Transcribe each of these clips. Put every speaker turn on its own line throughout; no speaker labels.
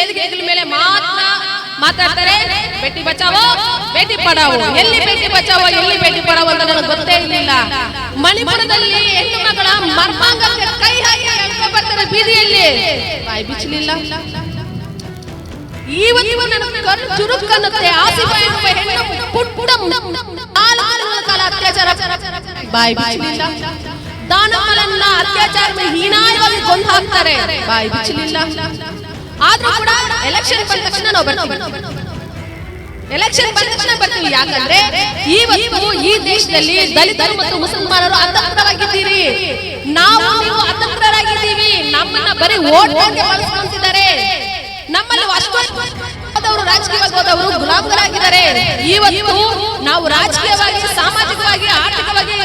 ವೇದಿಕೆಗಳ ಮೇಲೆ ಮಾತ್ರ ಮಾತಾಡ್ತಾರೆ, ಬೇಟಿ ಬಚಾವೋ, ಬೇಟಿ ಪಡಾವೋ, ಎಲ್ಲಿ ಬೇಟಿ ಬಚಾವೋ, ಎಲ್ಲಿ ಬೇಟಿ ಪಡಾವೋ ಅಂತ ನನಗೆ ಗೊತ್ತೇ ಇರಲಿಲ್ಲ. ಮಣಿಪುರದಲ್ಲಿ ಹೆಣ್ಣು ಮಗಳ ಮರ್ಮಾಂಗಕ್ಕೆ ಕೈ ಹಾಕಿ ಎಳ್ಕೊ ಬರ್ತಾರೆ ಬೀದಿಯಲ್ಲಿ. ಬಾಯಿ ಬಿಚ್ಚಲಿಲ್ಲ. ಇವತ್ತು ನನಗೆ ಕಣ್ಣು ಚುರುಕನ್ನುತ್ತೆ ಆಸಿಫ ಎಂಬ ಹೆಣ್ಣು ಪುಟ್ ತಿಂಗಳ ಕಾಲ ಅತ್ಯಾಚಾರ. ಬಾಯಿ ಬಿಚ್ಚಲಿಲ್ಲ. ದಾನಮ್ಮನನ್ನ ಅತ್ಯಾಚಾರ ಹೀನಾಯವಾಗಿ ಕೊಂದು ಹಾಕ್ತಾರೆ. ಬಾಯಿ ಬಿಚ್ಚಲಿಲ್ಲ. ಆದ್ರೂ ಕೂಡ ಎಲೆಕ್ಷನ್ ಬಂದ ತಕ್ಷಣ ನಾವು ಬರ್ತೀವಿ. ಎಲೆಕ್ಷನ್ ಬಂದ ತಕ್ಷಣ ಬರ್ತೀವಿ. ಯಾಕಂದ್ರೆ ಇವತ್ತು ಈ ದೇಶದಲ್ಲಿ ದಲಿತರು ಮತ್ತು ಮುಸಲ್ಮಾನರು ಅತಂತ್ರವಾಗಿದ್ದೀರಿ ನಾವು ನೀವು ಅತಂತ್ರರಾಗಿದ್ದೀವಿ. ನಮ್ಮನ್ನ ಬರೀ ಓಟ್ ಬಳಸ್ಕೊಂತಿದ್ದಾರೆ. ನಮ್ಮಲ್ಲಿ ಅಷ್ಟೊಂದು ರಾಜಕೀಯವಾಗಿ ಹೋದವರು ಗುಲಾಮರಾಗಿದ್ದಾರೆ ಇವತ್ತು ನಾವು ರಾಜಕೀಯವಾಗಿ, ಸಾಮಾಜಿಕವಾಗಿ, ಆರ್ಥಿಕವಾಗಿ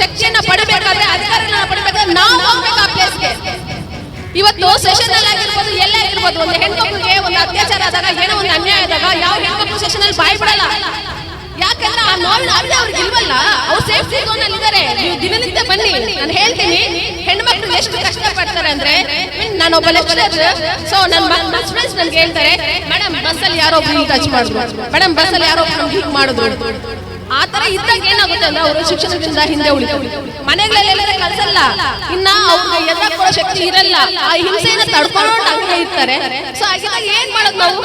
ಶಕ್ತಿಯನ್ನ ಪಡಿಬೇಕಾದ್ರೆ, ಅಧಿಕಾರಗಳನ್ನ ಪಡಿಬೇಕಾದ್ರೆ ನಾವು ಹೋಗ್ಬೇಕು ಆ ಇವತ್ತು ಸೆಷನ್ ಅಲ್ಲಿ ಆಗಿರ್ಬೋದು, ಎಲ್ಲೇ ಆಗಿರ್ಬೋದು, ಒಂದು ಹೆಣ್ಮಕ್ಳಿಗೆ ಒಂದು ಅತ್ಯಾಚಾರ ಆದಾಗ, ಏನೋ ಒಂದು ಅನ್ಯಾಯ ಆದಾಗ, ಯಾವ ಹೆಣ್ಮಕ್ಳು ಸೆಷನ್ ಅಲ್ಲಿ ಬಾಯ್ ಬಿಡಲ್ಲ ಯಾಕಂದ್ರೆ ಆ ನೋವಿನ ಅವಳಿ ಅವ್ರಿಗೆ ಇಲ್ವಲ್ಲ? ಅವ್ರು ಸೇಫ್ಟಿ ಝೋನ್ ಅಲ್ಲಿ ಇದ್ದಾರೆ. ನೀವು ದಿನನಿತ್ಯ ಬನ್ನಿ, ನಾನು ಹೇಳ್ತೀನಿ, ಹೆಣ್ಮಕ್ಳು ಎಷ್ಟು ಕಷ್ಟ ಪಡ್ತಾರೆ ಅಂದ್ರೆ ನಾನು ಒಬ್ಬ ಲೆಕ್ಚರರ್ ಸೊ ನನ್ನ ಫ್ರೆಂಡ್ಸ್ ನನ್ಗೆ ಹೇಳ್ತಾರೆ, ಮೇಡಮ್, ಬಸ್ಸಲ್ಲಿ ಯಾರೋ ಒಬ್ರು ಟಚ್ ಮಾಡಿದ್ರು. ಮೇಡಮ್ ಬಸ್ ಅಲ್ಲಿ ಯಾರೋ ಒಬ್ರು ಹೀಗೆ ಮಾಡಿದ್ರು. ಆ ತರ ಇದ್ದಾಗ ಏನಾಗುತ್ತೆ ಅಂದ್ರೆ ಅವರು ಶಿಕ್ಷಣದಿಂದ ಹಿಂದೆ ಉಳಿದು ಮನೆಗಳಲ್ಲೆಲ್ಲ ಕಳ್ಸಲ್ಲ ಇನ್ನ ಅವ್ರಿಗೆ ಎಲ್ಲ ಕೂಡ ಶಕ್ತಿ ಇರಲ್ಲ. ಆ ಹಿಂಸೆಯನ್ನ ತಡ್ಕೊಂಡು ಹಂಗೆ ಇರ್ತಾರೆ. ಸೊ ಹಾಗಿದ್ದಾಗ ಏನ್ ಮಾಡೋದು ನಾವು?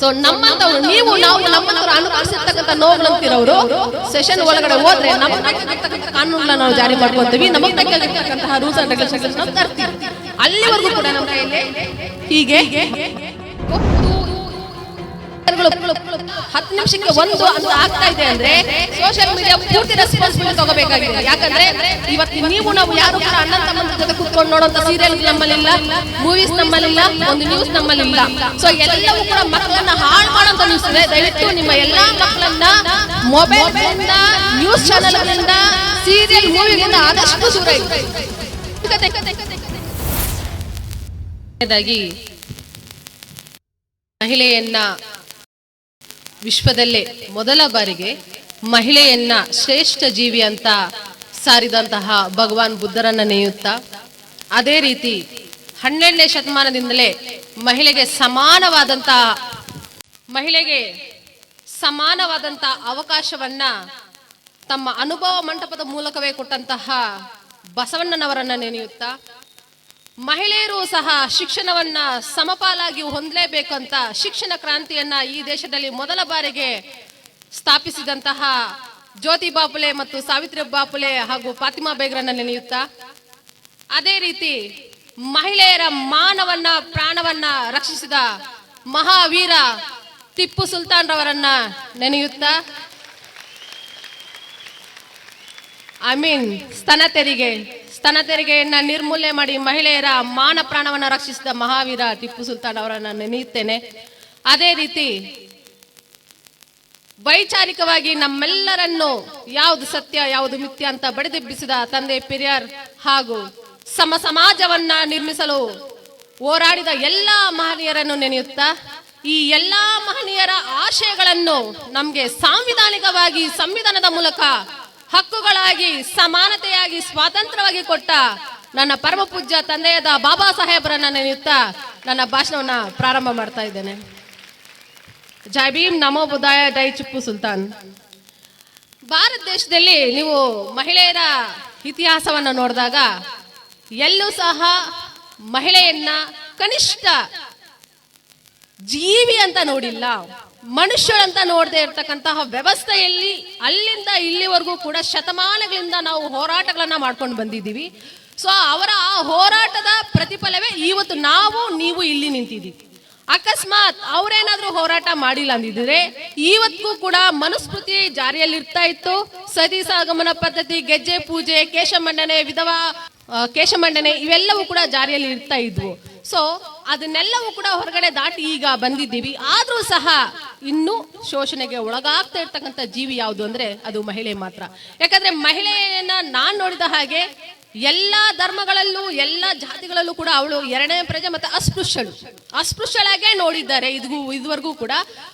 ಸೊ ನಮ್ಮಂತವ್ರು ನೀವು, ನಾವು ನಮ್ಮಂತವ್ರು ಅನುಭವಿಸಿರ್ತಕ್ಕಂಥ ನೋವುಗಳಂತಿರೋರು ಸೆಷನ್ ಒಳಗಡೆ ಹೋದ್ರೆ ನಮ್ಮ ಕಾನೂನನ್ನ ನಾವು ಜಾರಿ ಮಾಡ್ಕೊಂತೀವಿ ನಮಗೆ ಬೇಕಾಗಿರ್ತಕ್ಕಂತಹ ರೂಲ್ಸ್ ಅಂಡ್ ರೆಗ್ಯುಲೇಷನ್ಸ್ ತರ್ತೀವಿ. ಅಲ್ಲಿವರೆಗೂ ಕೂಡ ನಮ್ಮ ಕೈಯಲ್ಲಿ ಹೀಗೆ ಹತ್ತು ನಿಮಿಷಕ್ಕೆ ಒಂದು ಅಂತ ಆಗ್ತಾ ಇದೆ ಅಂದ್ರೆ ಸೋಷಿಯಲ್ ಮೀಡಿಯಾ ಪೂರ್ತಿ ರೆಸ್ಪಾನ್ಸಿಬಿಲಿಟಿ ತಗೋಬೇಕಾಗಿದೆ. ಯಾಕಂದ್ರೆ ಇವತ್ತು ನೀವು ನಾವು ಯಾರು ಕೂಡ ಅಣ್ಣ ತಮ್ಮನ ಜೊತೆ ಕುತ್ಕೊಂಡು ನೋಡೋ ಸೀರಿಯಲ್ ನಮ್ಮಲ್ಲಿಲ್ಲ ಮೂವೀಸ್ ನಮ್ಮಲ್ಲಿಲ್ಲ, ಒಂದು ನ್ಯೂಸ್ ನಮ್ಮಲ್ಲಿಲ್ಲ. ಸೊ ಎಲ್ಲವೂ ಕೂಡ ಮಕ್ಕಳನ್ನ ಹಾಳು ಮಾಡೋಂತ ನ್ಯೂಸ್ ಇದೆ. ದಯವಿಟ್ಟು ನಿಮ್ಮ ಎಲ್ಲಾ ಮಕ್ಕಳನ್ನ ಮೊಬೈಲ್ ನ್ಯೂಸ್ ಚಾನೆಲ್ಗಳಿಂದ ಸೀರಿಯಲ್ ಮೂವಿಗಳಿಂದ ಆದಷ್ಟು ದೂರ
ಮಹಿಳೆಯನ್ನ ವಿಶ್ವದಲ್ಲೇ ಮೊದಲ ಬಾರಿಗೆ ಮಹಿಳೆಯನ್ನ ಶ್ರೇಷ್ಠ ಜೀವಿ ಅಂತ ಸಾರಿದಂತಹ ಭಗವಾನ್ ಬುದ್ಧರನ್ನ ನೆನೆಯುತ್ತಾ ಅದೇ ರೀತಿ ಹನ್ನೆರಡನೇ ಶತಮಾನದಿಂದಲೇ ಮಹಿಳೆಗೆ ಸಮಾನವಾದಂತಹ ಮಹಿಳೆಗೆ ಸಮಾನವಾದಂತ ಅವಕಾಶವನ್ನ ತಮ್ಮ ಅನುಭವ ಮಂಟಪದ ಮೂಲಕವೇ ಕೊಟ್ಟಂತಹ ಬಸವಣ್ಣನವರನ್ನ ನೆನೆಯುತ್ತಾ ಮಹಿಳೆಯರು ಸಹ ಶಿಕ್ಷಣವನ್ನ ಸಮಪಾಲಾಗಿ ಹೊಂದಲೇಬೇಕಂತ ಶಿಕ್ಷಣ ಕ್ರಾಂತಿಯನ್ನ ಈ ದೇಶದಲ್ಲಿ ಮೊದಲ ಬಾರಿಗೆ ಸ್ಥಾಪಿಸಿದಂತಹ ಜ್ಯೋತಿ ಬಾಪುಲೆ ಮತ್ತು ಸಾವಿತ್ರಿ ಬಾಪುಲೆ ಹಾಗೂ ಫಾತಿಮಾ ಬೇಗ್ರನ್ನ ನೆನೆಯುತ್ತಾ ಅದೇ ರೀತಿ ಮಹಿಳೆಯರ ಮಾನವನ್ನ, ಪ್ರಾಣವನ್ನ ರಕ್ಷಿಸಿದ ಮಹಾವೀರ ಟಿಪ್ಪು ಸುಲ್ತಾನ್ ರವರನ್ನ ನೆನೆಯುತ್ತಾ ಐ ಮೀನ್ ಸ್ತನ ತೆರಿಗೆ. ಸ್ತನ ತೆರಿಗೆಯನ್ನ ನಿರ್ಮೂಲನೆ ಮಾಡಿ ಮಹಿಳೆಯರ ಮಾನ ಪ್ರಾಣವನ್ನು ರಕ್ಷಿಸಿದ ಮಹಾವೀರ ಟಿಪ್ಪು ಸುಲ್ತಾನ್ ಅವರನ್ನು ನೆನೆಯುತ್ತೇನೆ. ಅದೇ ರೀತಿ, ವೈಚಾರಿಕವಾಗಿ ನಮ್ಮೆಲ್ಲರನ್ನು ಯಾವುದು ಸತ್ಯ, ಯಾವುದು ಮಿಥ್ಯ ಅಂತ ಬಡಿದೆಬ್ಬಿಸಿದ ತಂದೆ ಪಿರಿಯರ್ ಹಾಗೂ ಸಮ ಸಮಾಜವನ್ನ ನಿರ್ಮಿಸಲು ಹೋರಾಡಿದ ಎಲ್ಲಾ ಮಹನೀಯರನ್ನು ನೆನೆಯುತ್ತಾ, ಈ ಎಲ್ಲಾ ಮಹನೀಯರ ಆಶಯಗಳನ್ನು ನಮಗೆ ಸಾಂವಿಧಾನಿಕವಾಗಿ, ಸಂವಿಧಾನದ ಮೂಲಕ ಹಕ್ಕುಗಳಾಗಿ, ಸಮಾನತೆಯಾಗಿ, ಸ್ವಾತಂತ್ರ್ಯವಾಗಿ ಕೊಟ್ಟ ನನ್ನ ಪರಮ ಪೂಜ್ಯ ತಂದೆಯಾದ ಬಾಬಾ ಸಾಹೇಬರನ್ನ ನೆನೆಯುತ್ತಾ ನನ್ನ ಭಾಷಣವನ್ನ ಪ್ರಾರಂಭ ಮಾಡ್ತಾ ಇದ್ದೇನೆ. ಜೈ ಭೀಮ್, ನಮೋ ಬುದಾಯ ಜೈ ಚಿಪ್ಪು ಸುಲ್ತಾನ್. ಭಾರತ ದೇಶದಲ್ಲಿ ನೀವು ಮಹಿಳೆಯರ ಇತಿಹಾಸವನ್ನ ನೋಡಿದಾಗ ಎಲ್ಲೂ ಸಹ ಮಹಿಳೆಯನ್ನ ಕನಿಷ್ಠ ಜೀವಿ ಅಂತ ನೋಡಿಲ್ಲ. ಮನುಷ್ಯರಂತ ನೋಡದೆ ಇರ್ತಕ್ಕಂತಹ ವ್ಯವಸ್ಥೆಯಲ್ಲಿ ಅಲ್ಲಿಂದ ಇಲ್ಲಿವರೆಗೂ ಕೂಡ ಶತಮಾನಗಳಿಂದ ನಾವು ಹೋರಾಟಗಳನ್ನ ಮಾಡ್ಕೊಂಡು ಬಂದಿದ್ದೀವಿ. ಸೊ ಅವರ ಆ ಹೋರಾಟದ ಪ್ರತಿಫಲವೇ ಇವತ್ತು ನಾವು, ನೀವು ಇಲ್ಲಿ ನಿಂತಿದ್ದೀವಿ. ಅಕಸ್ಮಾತ್ ಅವರೇನಾದ್ರೂ ಹೋರಾಟ ಮಾಡಿಲ್ಲ ಅಂದಿದ್ರೆ ಇವತ್ತಿಗೂ ಕೂಡ ಮನುಸ್ಮೃತಿ ಜಾರಿಯಲ್ಲಿರ್ತಾ ಇತ್ತು. ಸತಿ ಸಾಗಮನ ಪದ್ಧತಿ, ಗೆಜ್ಜೆ ಪೂಜೆ, ಕೇಶಮಂಡನೆ, ವಿಧವಾ ಕೇಶಮಂಡನೆ ಇವೆಲ್ಲವೂ ಕೂಡ ಜಾರಿಯಲ್ಲಿ ಇರ್ತಾ ಇದ್ವು. ಸೊ ಅದನ್ನೆಲ್ಲವೂ ಕೂಡ ಹೊರಗಡೆ ದಾಟಿ ಈಗ ಬಂದಿದ್ದೀವಿ. ಆದರೂ ಸಹ ಇನ್ನು ಶೋಷಣೆಗೆ ಒಳಗಾಗ್ತಾ ಇರ್ತಕ್ಕಂಥ ಜೀವಿ ಯಾವುದು ಅಂದ್ರೆ ಅದು ಮಹಿಳೆ ಮಾತ್ರ. ಯಾಕಂದ್ರೆ ಮಹಿಳೆಯನ್ನ ನಾನು ನೋಡಿದ ಹಾಗೆ ಎಲ್ಲ ಧರ್ಮಗಳಲ್ಲೂ, ಎಲ್ಲ ಜಾತಿಗಳಲ್ಲೂ ಕೂಡ ಅವಳು ಎರಡನೇ ಪ್ರಜೆ ಮತ್ತೆ ಅಸ್ಪೃಶ್ಯಳು. ಅಸ್ಪೃಶ್ಯಳಾಗೆ ನೋಡಿದ್ದಾರೆ ಇದ್ಗೂ, ಇದುವರೆಗೂ ಕೂಡ.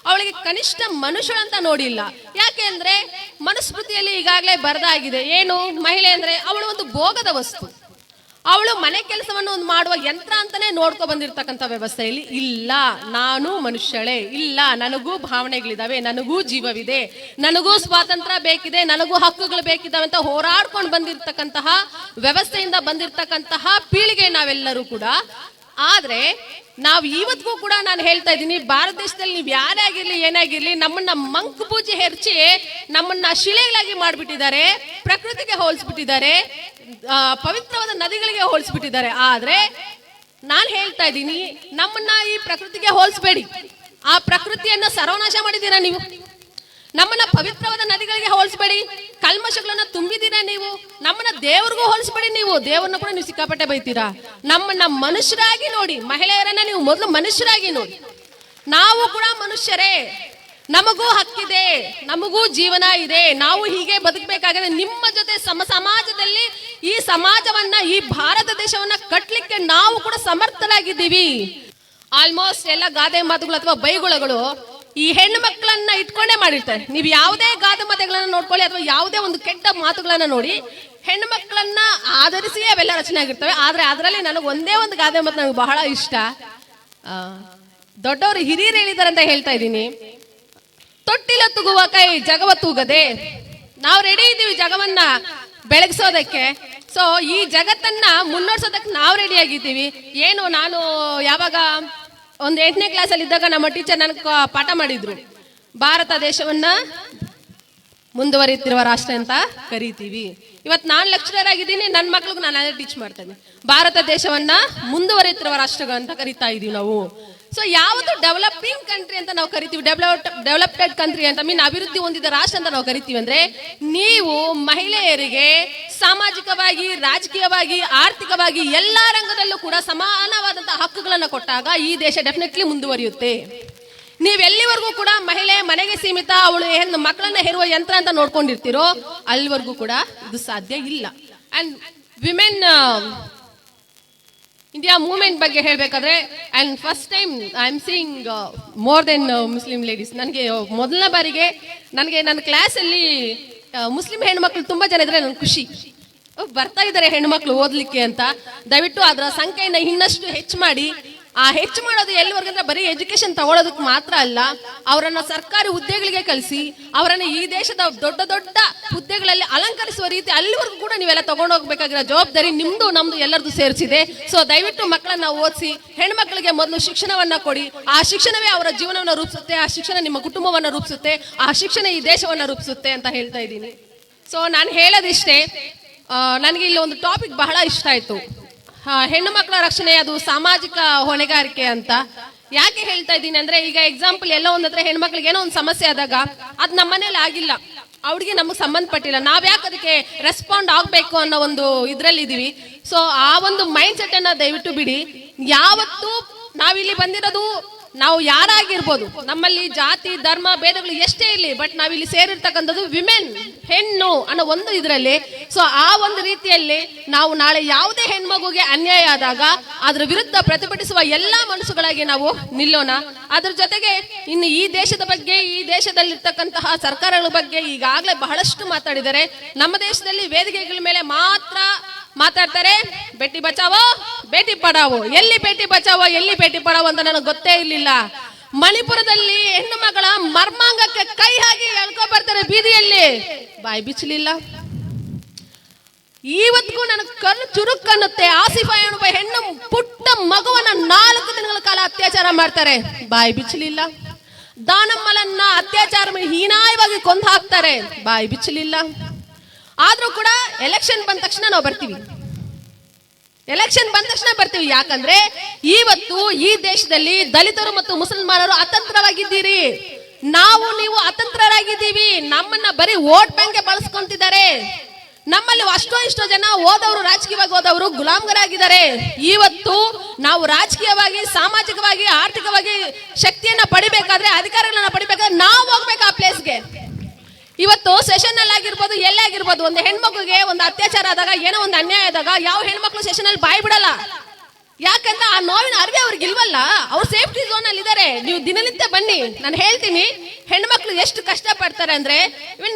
ಅವಳಿಗೆ ಕನಿಷ್ಠ ಮನುಷ್ಯಳಂತ ನೋಡಿಲ್ಲ. ಯಾಕೆ ಅಂದ್ರೆ ಮನುಸ್ಮೃತಿಯಲ್ಲಿ ಈಗಾಗಲೇ ಬರದಾಗಿದೆ. ಏನು ಮಹಿಳೆ ಅಂದ್ರೆ ಅವಳು ಒಂದು ಭೋಗದ ವಸ್ತು. ಅವಳು ಮನೆ ಕೆಲಸವನ್ನು ಒಂದು ಮಾಡುವ ಯಂತ್ರ ಅಂತಾನೆ ನೋಡ್ಕೊ ಬಂದಿರ್ತಕ್ಕಂಥ ವ್ಯವಸ್ಥೆಯಲ್ಲಿ ಇಲ್ಲ, ನಾನು ಮನುಷ್ಯಳೇ, ಇಲ್ಲ, ನನಗೂ ಭಾವನೆಗಳಿದಾವೆ, ನನಗೂ ಜೀವವಿದೆ, ನನಗೂ ಸ್ವಾತಂತ್ರ್ಯ ಬೇಕಿದೆ, ನನಗೂ ಹಕ್ಕುಗಳು ಬೇಕಿದ್ದಾವೆ ಅಂತ ಹೋರಾಡ್ಕೊಂಡು ಬಂದಿರ್ತಕ್ಕಂತಹ ವ್ಯವಸ್ಥೆಯಿಂದ ಬಂದಿರ್ತಕ್ಕಂತಹ ಪೀಳಿಗೆ ನಾವೆಲ್ಲರೂ ಕೂಡ ಆದ್ರೆ ನಾವು ಇವತ್ತಿಗೂ ಕೂಡ ನಾನು ಹೇಳ್ತಾ ಇದ್ದೀನಿ, ಭಾರತ ದೇಶದಲ್ಲಿ ನೀವು ಯಾರೇ ಆಗಿರ್ಲಿ ಏನಾಗಿರ್ಲಿ ನಮ್ಮನ್ನ ಮಂಕ್ ಪೂಜೆ ಹೆರ್ಚಿ, ನಮ್ಮನ್ನ ಶಿಲೆಗಳಾಗಿ ಮಾಡ್ಬಿಟ್ಟಿದ್ದಾರೆ, ಪ್ರಕೃತಿಗೆ ಹೋಲಿಸ್ಬಿಟ್ಟಿದ್ದಾರೆ ಪವಿತ್ರವಾದ ನದಿಗಳಿಗೆ ಹೋಲಿಸ್ಬಿಟ್ಟಿದ್ದಾರೆ. ಆದ್ರೆ ನಾನು ಹೇಳ್ತಾ ಇದ್ದೀನಿ, ನಮ್ಮನ್ನ ಈ ಪ್ರಕೃತಿಗೆ ಹೋಲಿಸ್ಬೇಡಿ. ಆ ಪ್ರಕೃತಿಯನ್ನ ಸರ್ವನಾಶ ಮಾಡಿದ್ದೀರಾ ನೀವು? ನಮ್ಮನ್ನ ಪವಿತ್ರವಾದ ನದಿಗಳಿಗೆ ಹೋಲಿಸ್ಬೇಡಿ. ಕಲ್ಮಶಗಳನ್ನ ತುಂಬಿದ್ದೀರಾ ನೀವು? ನಮ್ಮನ್ನ ದೇವ್ರಿಗೂ ಹೋಲಿಸ್ಬೇಡಿ ನೀವು. ದೇವ್ರನ್ನ ಕೂಡ ನೀವು ಸಿಕ್ಕಾಪಟ್ಟೆ ಬೈತೀರಾ? ನಮ್ಮನ್ನ ಮನುಷ್ಯರಾಗಿ ನೋಡಿ, ಮಹಿಳೆಯರನ್ನ ನೀವು ಮೊದಲು ಮನುಷ್ಯರಾಗಿ ನೋಡಿ. ನಾವು ಕೂಡ ಮನುಷ್ಯರೇ. ನಮಗೂ ಹಕ್ಕಿದೆ. ನಮಗೂ ಜೀವನ ಇದೆ. ನಾವು ಹೀಗೆ ಬದುಕಬೇಕಾಗಿದೆ. ನಿಮ್ಮ ಜೊತೆ ಸಮ ಸಮಾಜದಲ್ಲಿ ಈ ಸಮಾಜವನ್ನ, ಈ ಭಾರತ ದೇಶವನ್ನ ಕಟ್ಲಿಕ್ಕೆ ನಾವು ಕೂಡ ಸಮರ್ಥರಾಗಿದ್ದೀವಿ. ಆಲ್ಮೋಸ್ಟ್ ಎಲ್ಲ ಗಾದೆ ಮಾತುಗಳು ಅಥವಾ ಬೈಗುಳಗಳು ಈ ಹೆಣ್ಣು ಮಕ್ಕಳನ್ನ ಇಟ್ಕೊಂಡೇ ಮಾಡಿರ್ತಾರೆ. ನೀವು ಯಾವುದೇ ಗಾದೆ ಮತೆಗಳನ್ನ ನೋಡ್ಕೊಳ್ಳಿ ಅಥವಾ ಯಾವುದೇ ಒಂದು ಕೆಟ್ಟ ಮಾತುಗಳನ್ನ ನೋಡಿ, ಹೆಣ್ಣು ಮಕ್ಕಳನ್ನ ಆಧರಿಸಿ ಅವೆಲ್ಲ ರಚನೆ ಆಗಿರ್ತವೆ. ಆದ್ರೆ ಅದರಲ್ಲಿ ನನಗೆ ಒಂದೇ ಒಂದು ಗಾದೆ ಮಾತು ನನಗೆ ಬಹಳ ಇಷ್ಟ. ದೊಡ್ಡವರು ಹಿರಿಯರು ಹೇಳಿದಾರೆ ಅಂತ ಹೇಳ್ತಾ ಇದ್ದೀನಿ. ತೊಟ್ಟಿಲ ತೂಗುವ ಕೈ ಜಗವ ತೂಗದೆ, ನಾವು ರೆಡಿ ಇದ್ದೀವಿ ಜಗವನ್ನ ಬೆಳಗಿಸೋದಕ್ಕೆ. ಸೊ ಈ ಜಗತ್ತನ್ನ ಮುನ್ನಡೆಸೋದಕ್ಕೆ ನಾವು ರೆಡಿ ಆಗಿದ್ದೀವಿ. ಏನು ನಾನು ಯಾವಾಗ ಒಂದು ಎಂಟನೇ ಕ್ಲಾಸಲ್ಲಿ ಇದ್ದಾಗ ನಮ್ಮ ಟೀಚರ್ ನನಗೆ ಪಾಠ ಮಾಡಿದ್ರು. ಭಾರತ ದೇಶವನ್ನ ಮುಂದುವರಿಯುತ್ತಿರುವ ರಾಷ್ಟ್ರ ಅಂತ ಕರಿತೀವಿ. ಇವತ್ತು ನಾನು ಲೆಕ್ಚರರ್ ಆಗಿದ್ದೀನಿ ನನ್ನ ಮಕ್ಳಿಗೆ ನಾನು ಅದೇ ಟೀಚ್ ಮಾಡ್ತೇನೆ. ಭಾರತ ದೇಶವನ್ನ ಮುಂದುವರಿಯುತ್ತಿರುವ ರಾಷ್ಟ್ರಗಳು ಅಂತ ಕರಿತಾ ಇದೀವಿ ನಾವು. ಸೊ ಯಾವುದು ಡೆವಲಪಿಂಗ್ ಕಂಟ್ರಿ ಅಂತ ನಾವು ಕರಿತೀವಿ ಡೆವಲಪ್ ಡೆವಲಪ್ಡ್ ಕಂಟ್ರಿ ಅಂತ ಮೀನ್ ಅಭಿವೃದ್ಧಿ ಹೊಂದಿದ ರಾಷ್ಟ್ರ ಅಂತ ನಾವು ಕರಿತೀವಿ ಅಂದ್ರೆ, ನೀವು ಮಹಿಳೆಯರಿಗೆ ಸಾಮಾಜಿಕವಾಗಿ, ರಾಜಕೀಯವಾಗಿ, ಆರ್ಥಿಕವಾಗಿ ಎಲ್ಲಾ ರಂಗದಲ್ಲೂ ಕೂಡ ಸಮಾನವಾದಂತಹ ಹಕ್ಕುಗಳನ್ನು ಕೊಟ್ಟಾಗ ಈ ದೇಶ ಡೆಫಿನೆಟ್ಲಿ ಮುಂದುವರಿಯುತ್ತೆ. ನೀವೆಲ್ಲಿವರೆಗೂ ಕೂಡ ಮಹಿಳೆ ಮನೆಗೆ ಸೀಮಿತ, ಅವಳು ಏನು ಮಕ್ಕಳನ್ನ ಹೆರುವ ಯಂತ್ರ ಅಂತ ನೋಡ್ಕೊಂಡಿರ್ತೀರೋ, ಅಲ್ಲಿವರೆಗೂ ಕೂಡ ಇದು ಸಾಧ್ಯ ಇಲ್ಲ. ಅಂಡ್ ವಿಮೆನ್ ಇಂಡಿಯಾ ಮೂವ್ಮೆಂಟ್ ಬಗ್ಗೆ ಹೇಳಬೇಕಾದ್ರೆ and first time I am seeing more than Muslim ladies ನನಗೆ ಮೊದಲ ಬಾರಿಗೆ ನನಗೆ ನನ್ನ ಕ್ಲಾಸಲ್ಲಿ ಮುಸ್ಲಿಂ ಹೆಣ್ಮಕ್ಳು ತುಂಬ ಜನ ಇದ್ರೆ ನನಗೆ ಖುಷಿ. ಬರ್ತಾ ಇದ್ದಾರೆ ಹೆಣ್ಮಕ್ಳು ಓದಲಿಕ್ಕೆ ಅಂತ. ದಯವಿಟ್ಟು ಅದರ ಸಂಖ್ಯೆಯನ್ನು ಇನ್ನಷ್ಟು ಹೆಚ್ಚು ಮಾಡಿ. ಆ ಹೆಚ್ಚು ಮಾಡೋದು ಎಲ್ಲಿವರೆಗೆ ಅಂದ್ರೆ ಬರೀ ಎಜುಕೇಶನ್ ತಗೊಳ್ಳೋದಕ್ಕೆ ಮಾತ್ರ ಅಲ್ಲ, ಅವರನ್ನ ಸರ್ಕಾರಿ ಹುದ್ದೆಗಳಿಗೆ ಕಳಿಸಿ, ಅವರನ್ನ ಈ ದೇಶದ ದೊಡ್ಡ ದೊಡ್ಡ ಹುದ್ದೆಗಳಲ್ಲಿ ಅಲಂಕರಿಸುವ ರೀತಿ ಅಲ್ಲಿವರೆಗೂ ಕೂಡ ನೀವೆಲ್ಲ ತಗೊಂಡು ಹೋಗ್ಬೇಕಾಗಿರೋ ಜವಾಬ್ದಾರಿ ನಿಮ್ದು, ನಮ್ದು ಎಲ್ಲರದು ಸೇರಿಸಿದೆ. ಸೊ ದಯವಿಟ್ಟು ಮಕ್ಕಳನ್ನ ಓದಿಸಿ, ಹೆಣ್ಮಕ್ಳಿಗೆ ಮೊದಲು ಶಿಕ್ಷಣವನ್ನ ಕೊಡಿ. ಆ ಶಿಕ್ಷಣವೇ ಅವರ ಜೀವನವನ್ನು ರೂಪಿಸುತ್ತೆ, ಆ ಶಿಕ್ಷಣ ನಿಮ್ಮ ಕುಟುಂಬವನ್ನ ರೂಪಿಸುತ್ತೆ, ಆ ಶಿಕ್ಷಣ ಈ ದೇಶವನ್ನ ರೂಪಿಸುತ್ತೆ ಅಂತ ಹೇಳ್ತಾ ಇದ್ದೀನಿ. ಸೊ ನಾನು ಹೇಳೋದಿಷ್ಟೇ ನನಗೆ ಇಲ್ಲಿ ಒಂದು ಟಾಪಿಕ್ ಬಹಳ ಇಷ್ಟ ಆಯ್ತು. ಹೆಣ್ಣು ಮಕ್ಕಳ ರಕ್ಷಣೆ ಅದು ಸಾಮಾಜಿಕ ಹೊಣೆಗಾರಿಕೆ ಅಂತ. ಯಾಕೆ ಹೇಳ್ತಾ ಇದ್ದೀನಿ ಅಂದ್ರೆ ಈಗ ಎಕ್ಸಾಂಪಲ್ ಎಲ್ಲ ಒಂದತ್ರ ಹೆಣ್ಮಕ್ಳಿಗೆ ಏನೋ ಒಂದು ಸಮಸ್ಯೆ ಆದಾಗ ಅದು ನಮ್ಮ ಮನೇಲಿ ಆಗಿಲ್ಲ. ಅವ್ರಿಗೆ ನಮಗೆ ಸಂಬಂಧಪಟ್ಟಿಲ್ಲ. ನಾವ್ ಯಾಕೆ ಅದಕ್ಕೆ ರೆಸ್ಪಾಂಡ್ ಆಗ್ಬೇಕು ಅನ್ನೋ ಒಂದು ಇದ್ರಲ್ಲಿ ಇದೀವಿ. ಸೊ ಆ ಒಂದು ಮೈಂಡ್ ಸೆಟ್ ಅನ್ನ ದಯವಿಟ್ಟು ಬಿಡಿ. ಯಾವತ್ತು ನಾವಿಲ್ಲಿ ಬಂದಿರೋದು ನಾವು ಯಾರಾಗಿರ್ಬೋದು, ನಮ್ಮಲ್ಲಿ ಜಾತಿ, ಧರ್ಮ, ಭೇದಗಳು ಎಷ್ಟೇ ಇರಲಿ ಬಟ್ ನಾವಿಲ್ಲಿ ಸೇರಿರ್ತಕ್ಕಂಥದ್ದು ವಿಮೆನ್ ಹೆಣ್ಣು ಅನ್ನೋ ಒಂದು ಇದರಲ್ಲಿ. ಸೊ ಆ ಒಂದು ರೀತಿಯಲ್ಲಿ ನಾವು ನಾಳೆ ಯಾವುದೇ ಹೆಣ್ಮಗುಗೆ ಅನ್ಯಾಯ ಆದಾಗ, ಅದರ ವಿರುದ್ಧ ಪ್ರತಿಭಟಿಸುವ ಎಲ್ಲಾ ಮನಸ್ಸುಗಳಾಗಿ ನಾವು ನಿಲ್ಲೋಣ. ಅದ್ರ ಜೊತೆಗೆ ಇನ್ನು ಈ ದೇಶದ ಬಗ್ಗೆ, ಈ ದೇಶದಲ್ಲಿರ್ತಕ್ಕಂತಹ ಸರ್ಕಾರಗಳ ಬಗ್ಗೆ ಈಗಾಗಲೇ ಬಹಳಷ್ಟು ಮಾತಾಡಿದರೆ ನಮ್ಮ ದೇಶದಲ್ಲಿ ವೇದಿಕೆಗಳ ಮೇಲೆ ಮಾತ್ರ ಮಾತಾಡ್ತಾರೆ ಬೇಟಿ ಬಚಾವೋ ಬೇಟಿ ಪಡಾವೋ, ಎಲ್ಲಿ ಬೇಟಿ ಬಚಾವೋ, ಎಲ್ಲಿ ಬೇಟಿ ಪಡಾವೋ ಅಂತ ನನಗೆ ಗೊತ್ತೇ ಇರಲಿಲ್ಲ. ಮಣಿಪುರದಲ್ಲಿ ಹೆಣ್ಣು ಮಗಳ ಮರ್ಮಾಂಗಕ್ಕೆ ಕೈ ಹಾಕಿ ಎಳ್ಕೊ ಬರ್ತಾರೆ ಬೀದಿಯಲ್ಲಿ. ಬಾಯಿ ಬಿಚ್ಚಲಿಲ್ಲ. ಇವತ್ತಿಗೂ ನನಗೆ ಕಣ್ಣು ಚುರುಕನ್ನುತ್ತೆ. ಆಸಿಫಾ ಎನ್ನುವ ಹೆಣ್ಣು ಪುಟ್ಟ ಮಗುವನ್ನ ನಾಲ್ಕು ದಿನಗಳ ಕಾಲ ಅತ್ಯಾಚಾರ ಮಾಡ್ತಾರೆ. ಬಾಯಿ ಬಿಚ್ಚಲಿಲ್ಲ. ದಾನಮ್ಮಲನ್ನ ಅತ್ಯಾಚಾರ ಹೀನಾಯವಾಗಿ ಕೊಂದು ಹಾಕ್ತಾರೆ. ಬಾಯಿ ಬಿಚ್ಚಲಿಲ್ಲ. ಆದ್ರೂ ಕೂಡ ಎಲೆಕ್ಷನ್ ಬಂದ ತಕ್ಷಣ ನಾವು ಬರ್ತೀವಿ. ಎಲೆಕ್ಷನ್ ಬಂದ ತಕ್ಷಣ ಬರ್ತೀವಿ. ಯಾಕಂದ್ರೆ ಇವತ್ತು ಈ ದೇಶದಲ್ಲಿ ದಲಿತರು ಮತ್ತು ಮುಸಲ್ಮಾನರು ಅತಂತ್ರವಾಗಿದ್ದೀರಿ. ನಾವು ನೀವು ಅತಂತ್ರರಾಗಿದ್ದೀವಿ. ನಮ್ಮನ್ನ ಬರೀ ವೋಟ್ ಬ್ಯಾಂಕ್ಗೆ ಬಳಸ್ಕೊಂತಿದ್ದಾರೆ. ನಮ್ಮಲ್ಲಿ ಅಷ್ಟೋ ಇಷ್ಟೋ ಜನ ಓದವರು ರಾಜಕೀಯವಾಗಿ ಓದವರು ಗುಲಾಮ್ಗರಾಗಿದ್ದಾರೆ ಇವತ್ತು ನಾವು ರಾಜಕೀಯವಾಗಿ, ಸಾಮಾಜಿಕವಾಗಿ, ಆರ್ಥಿಕವಾಗಿ ಶಕ್ತಿಯನ್ನ ಪಡಿಬೇಕಾದ್ರೆ, ಅಧಿಕಾರಗಳನ್ನ ಪಡಿಬೇಕಾದ್ರೆ ನಾವು ಹೋಗ್ಬೇಕು ಆ ಪ್ಲೇಸ್ಗೆ ಇವತ್ತು ಸೆಷನ್ ಅಲ್ಲಿ ಆಗಿರ್ಬೋದು, ಎಲ್ಲೇ ಆಗಿರ್ಬೋದು, ಒಂದು ಹೆಣ್ಮಗುಗೆ ಒಂದು ಅತ್ಯಾಚಾರ ಆದಾಗ, ಏನೋ ಒಂದು ಅನ್ಯಾಯ ಆದಾಗ, ಯಾವ ಹೆಣ್ಮಕ್ಳು ಸೆಷನ್ ಅಲ್ಲಿ ಬಾಯಿ ಬಿಡಲ್ಲ. ಯಾಕಂದ್ರೆ ಆ ನೋವಿನ ಅರಿವೆ ಅವ್ರಿಗೆ ಇಲ್ವಲ್ಲ? ಅವ್ರು ಸೇಫ್ಟಿ ಝೋನ್ ಅಲ್ಲಿ ಇದಾರೆ. ನೀವು ದಿನನಿತ್ಯ ಬನ್ನಿ. ನಾನು ಹೇಳ್ತೀನಿ, ಹೆಣ್ಮಕ್ಳು ಎಷ್ಟು ಕಷ್ಟ ಪಡ್ತಾರೆ ಅಂದ್ರೆ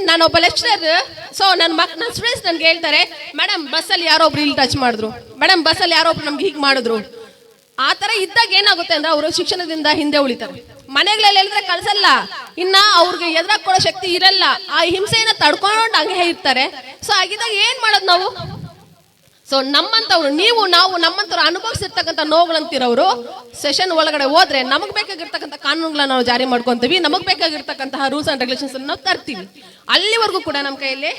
ನಾನು ಒಬ್ಬ ಲೆಕ್ಚರರ್ ಸೊ ನನ್ನ ಮಕ್ ನನ್ನ ಸ್ಟೂಡೆಂಟ್ಸ್ ನನ್ಗೆ ಹೇಳ್ತಾರೆ ಮೇಡಮ್ ಬಸ್ಸಲ್ಲಿ ಯಾರೋ ಒಬ್ರು ಇಲ್ಲಿ ಟಚ್ ಮಾಡಿದ್ರು. ಮೇಡಮ್ ಬಸ್ಸಲ್ಲಿ ಯಾರೋ ಒಬ್ರು ನಮ್ಗೆ ಹೀಗೆ ಮಾಡಿದ್ರು. ಆ ತರ ಇದ್ದಾಗ ಏನಾಗುತ್ತೆ ಅಂದ್ರೆ, ಅವರು ಶಿಕ್ಷಣದಿಂದ ಹಿಂದೆ ಉಳಿತಾರೆ. ಮನೆಗಳಲ್ಲಿ ಹೇಳಿದ್ರೆ ಕಳ್ಸಲ್ಲ. ಇನ್ನ ಅವ್ರಿಗೆ ಎದುರಾಕೊಡೋ ಶಕ್ತಿ ಇರಲ್ಲ. ಆ ಹಿಂಸೆಯನ್ನ ತಡ್ಕೊಂಡು ಹಂಗೆ ಇರ್ತಾರೆ. ಸೊ ಆಗಿದ್ದಾಗ ಏನ್ ಮಾಡೋದು ನಾವು? ಸೊ ನಮ್ಮಂತವ್ರು ನೀವು, ನಾವು ನಮ್ಮಂತವ್ರು ಅನುಭವಿಸಿರ್ತಕ್ಕಂಥ ನೋವುಗಳಂತಿರೋರು ಸೆಷನ್ ಒಳಗಡೆ ಹೋದ್ರೆ ನಮಗ್ ಬೇಕಾಗಿರ್ತಕ್ಕಂಥ ಕಾನೂನುಗಳನ್ನ ನಾವು ಜಾರಿ ಮಾಡ್ಕೊಂತೀವಿ. ನಮಗ್ ಬೇಕಾಗಿರ್ತಕ್ಕಂತಹ ರೂಲ್ಸ್ ಅಂಡ್ ರೆಗ್ಯುಲೇಷನ್ಸ್ ನಾವು ತರ್ತೀವಿ. ಅಲ್ಲಿವರೆಗೂ ಕೂಡ ನಮ್ಮ ಕೈಯಲ್ಲಿ